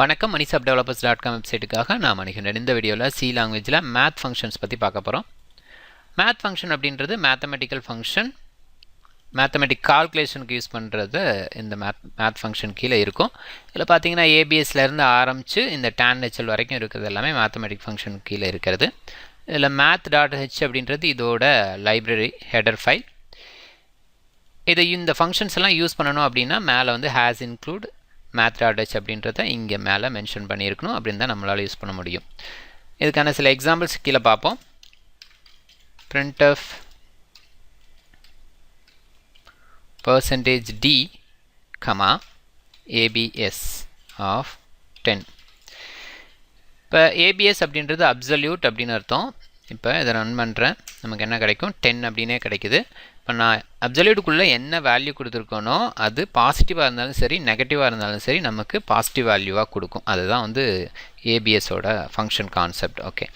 வணக்கம் மணிசாப் developers dot com வெப்சைட்டுக்காக நான் மணிகண்டன் இந்த வீடியோவில் சி லாங்குவேஜில் மேத் ஃபங்க்ஷன்ஸ் பற்றி பார்க்க போகிறோம் மேத் ஃபங்க்ஷன் அப்படின்றது மேத்தமெட்டிக்கல் ஃபங்க்ஷன் மேத்தமெட்டிக் கால்குலேஷனுக்கு யூஸ் பண்ணுறது இந்த மேத் மேத் ஃபங்க்ஷன் கீழே இருக்கும். இதில் பார்த்தீங்கன்னா ஏபிஎஸ்லேருந்து ஆரம்பித்து இந்த டேன் ஹெச்எல் வரைக்கும் இருக்கிறது எல்லாமே மேத்தமெட்டிக் ஃபங்க்ஷன் கீழே இருக்கிறது. இதில் மேத் டாட் ஹெச் அப்படின்றது இதோட லைப்ரரி ஹெடர் ஃபைல் இதை இந்த ஃபங்க்ஷன்ஸ் எல்லாம் யூஸ் பண்ணணும் அப்படின்னா மேலே வந்து ஹேஸ் இன்க்ளூட் மேத்ராடச் அப்படின்றத இங்கே மேலே மென்ஷன் பண்ணியிருக்கணும். அப்படின்னு தான் நம்மளால் யூஸ் பண்ண முடியும். இதுக்கான சில எக்ஸாம்பிள்ஸ் கீழே பார்ப்போம். Print f percentage d comma abs of 10 இப்போ ஏபிஎஸ் அப்படின்றது அப்சல்யூட் அப்படின்னு அர்த்தம். இப்போ இதை ரன் பண்ணுறேன் நமக்கு என்ன கிடைக்கும்? டென் அப்படின்னே கிடைக்குது. இப்போ நான் அப்சல்யூட்டுக்குள்ளே என்ன வேல்யூ கொடுத்துருக்கோனோ அது பாசிட்டிவாக இருந்தாலும் சரி நெகட்டிவாக இருந்தாலும் சரி நமக்கு பாசிட்டிவ் வேல்யூவாக கொடுக்கும். அதுதான் வந்து ஏபிஎஸோட ஃபங்க்ஷன் கான்செப்ட் ஓகே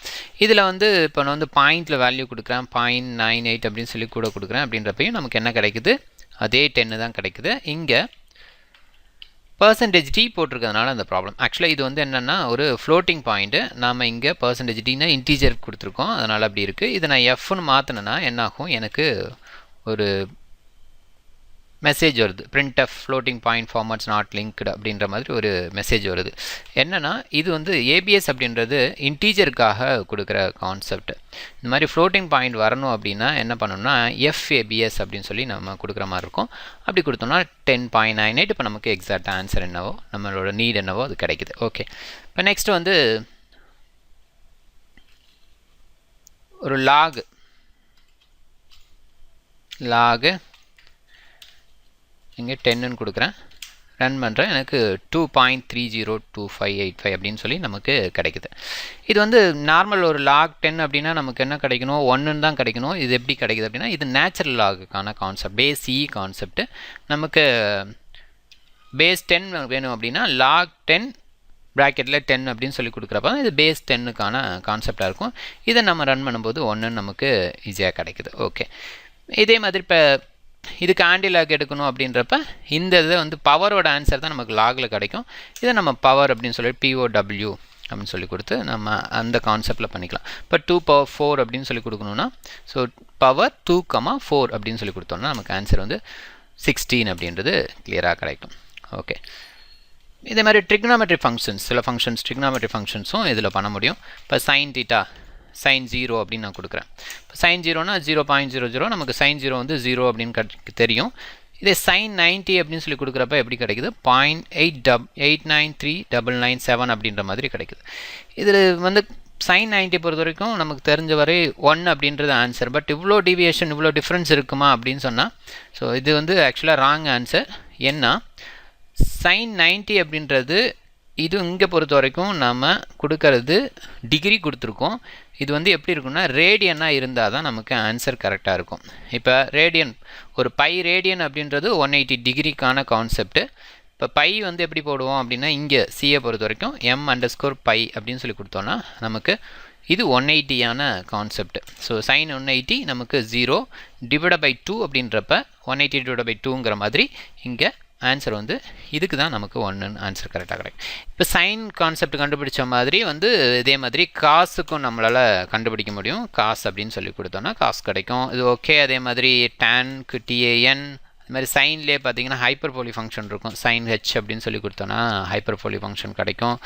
இதில் வந்து இப்போ நான் வந்து பாயிண்டில் வேல்யூ கொடுக்குறேன். பாயிண்ட் நைன் எயிட் அப்படின்னு சொல்லி கூட கொடுக்குறேன். அப்படின்றப்பையும் நமக்கு என்ன கிடைக்குது? அதே டென்னு தான் கிடைக்குது. இங்கே பர்சன்டேஜ் டி போட்டிருக்கிறதுனால அந்த ப்ராப்ளம் ஆக்சுவலாக இது வந்து என்னென்னா ஒரு ஃப்ளோட்டிங் பாயிண்ட்டு நாம் இங்கே பர்சன்டேஜ் டினா இன்டீஜர் கொடுத்துருக்கோம். அதனால் அப்படி இருக்குது இதை நான் எஃப்னு மாற்றினேன்னா என்னாகும்? எனக்கு ஒரு மெசேஜ் வருது. Printf floating point formats not linked அப்படின்ற மாதிரி ஒரு மெசேஜ் வருது. என்னென்னா இது வந்து ஏபிஎஸ் அப்படின்றது இன்டீஜருக்காக கொடுக்குற கான்செப்ட் இந்த மாதிரி ஃப்ளோட்டிங் பாயிண்ட் வரணும் அப்படின்னா என்ன பண்ணணும்னா எஃப்ஏபிஎஸ் அப்படின்னு சொல்லி நம்ம கொடுக்குற மாதிரி இருக்கும். அப்படி கொடுத்தோம்னா டென் பாயிண்ட் நைன் எயிட் இப்போ நமக்கு எக்ஸாக்ட் ஆன்சர் என்னவோ நம்மளோட நீட் என்னவோ அது கிடைக்குது. ஓகே இப்போ நெக்ஸ்ட் வந்து ஒரு லாக் லாகு இங்கே டென்னுன்னு கொடுக்குறேன். ரன் பண்ணுறேன் எனக்கு two point three zero two five eight five அப்படின்னு சொல்லி நமக்கு கிடைக்குது. இது வந்து நார்மல் ஒரு லாக் டென் அப்படின்னா நமக்கு என்ன கிடைக்கணும்? ஒன்றுன்னு தான் கிடைக்கணும். இது எப்படி கிடைக்குது அப்படின்னா இது நேச்சுரல் லாகுக்கான கான்செப்ட் பேஸ் இ கான்செப்ட் நமக்கு பேஸ் டென் வேணும் அப்படின்னா லாக் டென் ப்ராக்கெட்டில் டென் அப்படின்னு சொல்லி கொடுக்குறப்ப இது பேஸ் டென்னுக்கான கான்செப்டாக இருக்கும். இதை நம்ம ரன் பண்ணும்போது ஒன்றுன்னு நமக்கு ஈஸியாக கிடைக்குது. ஓகே இதே மாதிரி இப்போ இதுக்கு ஆண்டி லாக் எடுக்கணும் அப்படின்றப்ப இந்த இதை வந்து பவரோட ஆன்சர் தான் நமக்கு லாகில் கிடைக்கும். இதை நம்ம பவர் அப்படின்னு சொல்லி பிஓடபிள்யூ அப்படின்னு சொல்லி கொடுத்து நம்ம அந்த கான்செப்டில் பண்ணிக்கலாம். இப்போ டூ பவர் ஃபோர் அப்படின்னு சொல்லி கொடுக்கணுன்னா so power two comma four அப்படின்னு சொல்லி கொடுத்தோம்னா நமக்கு ஆன்சர் வந்து சிக்ஸ்டீன் அப்படின்றது கிளியராக கிடைக்கும். ஓகே இதே மாதிரி ட்ரிக்னாமெட்ரி ஃபங்க்ஷன்ஸ் சில ஃபங்க்ஷன்ஸ் ட்ரிக்னாமெட்ரி ஃபங்க்ஷன்ஸும் இதில் பண்ண முடியும். இப்போ சைன் டீட்டா சைன் ஜீரோ அப்படின்னு நான் கொடுக்குறேன். இப்போ சைன் ஜீரோனா ஜீரோ பாயிண்ட் ஜீரோ ஜீரோ நமக்கு சைன் ஜீரோ வந்து ஜீரோ அப்படின்னு தெரியும். இதே சைன் நைன்ட்டி அப்படின்னு சொல்லி கொடுக்குறப்ப எப்படி கிடைக்குது? Point eight dub eight nine three double nine seven அப்படின்ற மாதிரி கிடைக்குது. இதில் வந்து சைன் நைன்ட்டி பொறுத்த வரைக்கும் நமக்கு தெரிஞ்ச வரை ஒன் அப்படின்றது ஆன்சர் பட் இவ்வளோ டிவியேஷன் இவ்வளோ டிஃப்ரென்ஸ் இருக்குமா அப்படின்னு சொன்னால் ஸோ இது வந்து ஆக்சுவலாக ராங் ஆன்சர் என்ன சைன் நைன்ட்டி அப்படின்றது இது இங்கே பொறுத்த வரைக்கும் நம்ம கொடுக்கறது டிகிரி கொடுத்துருக்கோம். இது வந்து எப்படி இருக்குன்னா ரேடியனாக இருந்தால் தான் நமக்கு ஆன்சர் கரெக்டாக இருக்கும். இப்போ ரேடியன் ஒரு பை ரேடியன் அப்படின்றது ஒன் எயிட்டி டிகிரிக்கான கான்செப்ட்டு இப்போ பை வந்து எப்படி போடுவோம் அப்படின்னா இங்கே சிஏ பொறுத்த வரைக்கும் எம் அண்டர் ஸ்கோர் பை அப்படின்னு சொல்லி கொடுத்தோன்னா நமக்கு இது one எயிட்டியான concept so sine one eighty நமக்கு ஜீரோ டிவைட பை டூ அப்படின்றப்ப ஒன் எயிட்டி டிவைட பை டூங்கிற மாதிரி இங்கே ஆன்சர் வந்து இதுக்கு தான் நமக்கு ஒன்றுன்னு ஆன்சர் கரெக்டாக கிடைக்கும். இப்போ சைன் கான்செப்ட் கண்டுபிடிச்ச மாதிரி வந்து இதே மாதிரி காசுக்கும் நம்மளால் கண்டுபிடிக்க முடியும். காசு அப்படின்னு சொல்லி கொடுத்தோன்னா காசு கிடைக்கும். இது ஓகே அதே மாதிரி டேன்க்கு டிஏஎன் இது மாதிரி சைன்லேயே பார்த்தீங்கன்னா ஹைப்பர் போலி ஃபங்க்ஷன் இருக்கும். சைன் ஹெச் அப்படின்னு சொல்லி கொடுத்தோன்னா ஹைப்பர் போலி ஃபங்க்ஷன் கிடைக்கும்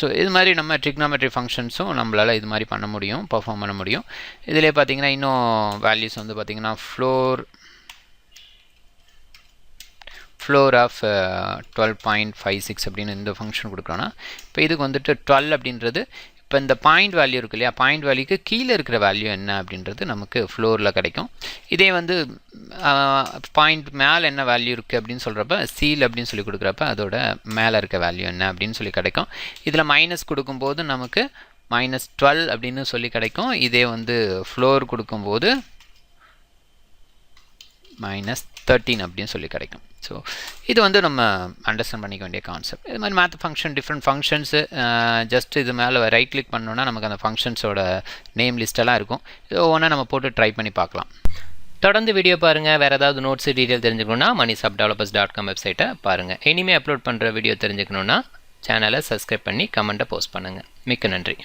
ஸோ இது மாதிரி நம்ம ட்ரிக்னாமெட்ரி ஃபங்க்ஷன்ஸும் நம்மளால் இது மாதிரி பண்ண முடியும் பர்ஃபார்ம் பண்ண முடியும். இதிலே பார்த்தீங்கன்னா இன்னும் வேல்யூஸ் வந்து பார்த்திங்கன்னா floor floor of twelve point five six அப்படின்னு இந்த ஃபங்க்ஷன் கொடுக்குறோன்னா இப்போ இதுக்கு வந்துட்டு டுவெல் அப்படின்றது இப்போ இந்த பாயிண்ட் வேல்யூ இருக்கு இல்லையா பாயிண்ட் வேல்யூக்கு கீழே இருக்கிற வேல்யூ என்ன அப்படின்றது நமக்கு ஃப்ளோரில் கிடைக்கும். இதே வந்து பாயிண்ட் மேலே என்ன வேல்யூ இருக்குது அப்படின்னு சொல்கிறப்ப சீல் அப்படின்னு சொல்லி கொடுக்குறப்ப அதோட மேலே இருக்க வேல்யூ என்ன அப்படின்னு சொல்லி கிடைக்கும். இதில் மைனஸ் கொடுக்கும்போது நமக்கு மைனஸ் டுவெல் அப்படின்னு சொல்லி கிடைக்கும். இதே வந்து ஃப்ளோர் கொடுக்கும்போது மைனஸ் தேர்ட்டீன் அப்படின்னு சொல்லி கிடைக்கும். ஸோ இது வந்து நம்ம அண்டர்ஸ்டாண்ட் பண்ணிக்க வேண்டிய கான்செப்ட் இது மாதிரி math function different functions just இது மேலே ரைட் கிளிக் பண்ணோன்னா நமக்கு அந்த ஃபங்க்ஷன்ஸோட நேம் லிஸ்ட்டெல்லாம் இருக்கும். இது ஒவ்வொன்றா நம்ம போட்டு ட்ரை பண்ணி பார்க்கலாம். தொடர்ந்து வீடியோ பாருங்கள் வேறு ஏதாவது நோட்ஸ் டீட்டெயில் தெரிஞ்சுக்கணுன்னா மணி சப் டெவலப்பர்ஸ் டாட் காம் வெப்சைட்டை பாருங்கள் இனிமேல் அப்லோட் பண்ணுற வீடியோ தெரிஞ்சுக்கணுன்னா சேனலை சப்ஸ்கிரைப் பண்ணி கமெண்ட்டை போஸ்ட் பண்ணுங்கள் மிக்க நன்றி.